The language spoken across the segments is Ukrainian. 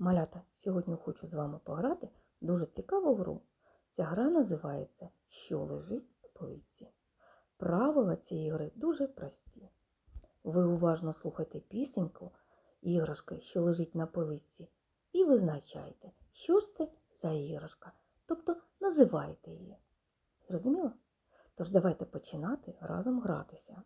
Малята, сьогодні хочу з вами пограти дуже цікаву гру. Ця гра називається Що лежить на полиці. Правила цієї гри дуже прості. Ви уважно слухайте пісеньку іграшки, що лежить на полиці, і визначайте, що ж це за іграшка, тобто називайте її. Зрозуміло? Тож давайте починати разом гратися.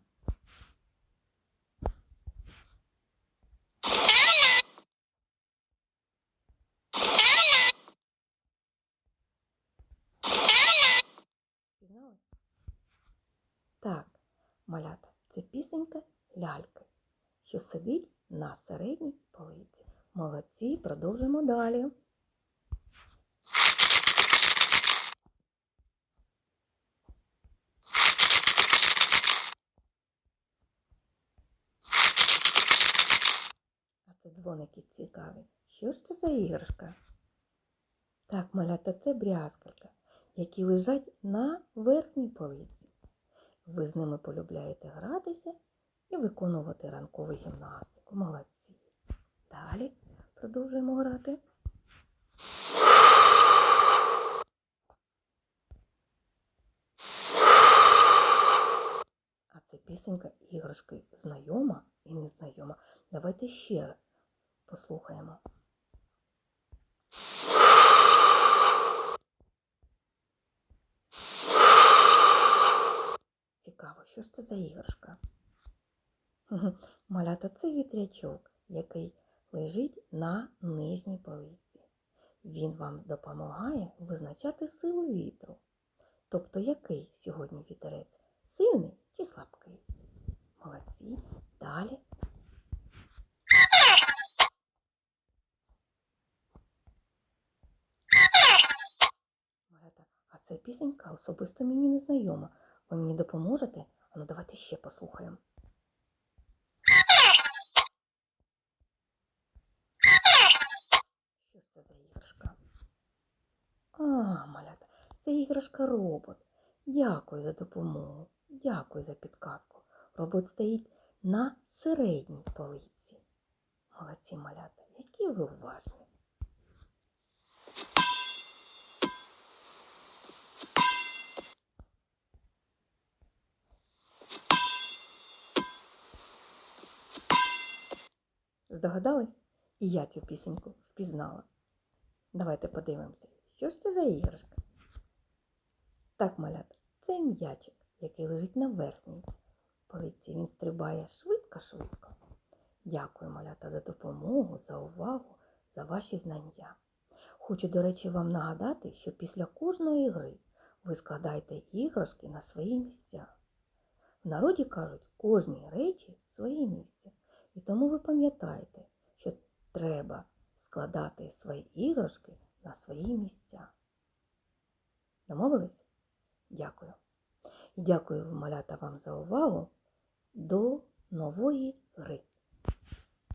Так, малята, це пісенька ляльки, що сидить на середній полиці. Молодці, продовжимо далі. А це дзвоники цікаві. Що ж це за іграшка? Так, малята, це брязкалька, які лежать на верхній полиці. Ви з ними полюбляєте гратися і виконувати ранкову гімнастику. Молодці. Далі продовжуємо грати. А це пісенька іграшки знайома і незнайома. Давайте ще послухаємо. Що ж це за іграшка? Малята це вітрячок, який лежить на нижній полиці. Він вам допомагає визначати силу вітру. Тобто, який сьогодні вітерець? Сильний чи слабкий? Молодці. Далі. Малята, а ця пісенька особисто мені не знайома. Ви мені допоможете? Ну давайте ще послухаємо. Що це за іграшка? А, малята, це іграшка робот. Дякую за допомогу. Дякую за підказку. Робот стоїть на середній полиці. Молодці малята, які ви уважні. Здогадались? І я цю пісеньку впізнала. Давайте подивимося, що ж це за іграшка. Так, малята, це м'ячик, який лежить на верхній полиці. Він стрибає швидко-швидко. Дякую, малята, за допомогу, за увагу, за ваші знання. Хочу, до речі, вам нагадати, що після кожної гри ви складаєте іграшки на свої місця. В народі кажуть, кожній речі своє місце. І тому ви пам'ятаєте, що треба складати свої іграшки на свої місця. Домовились? Дякую. І дякую, малята, вам за увагу. До нової гри.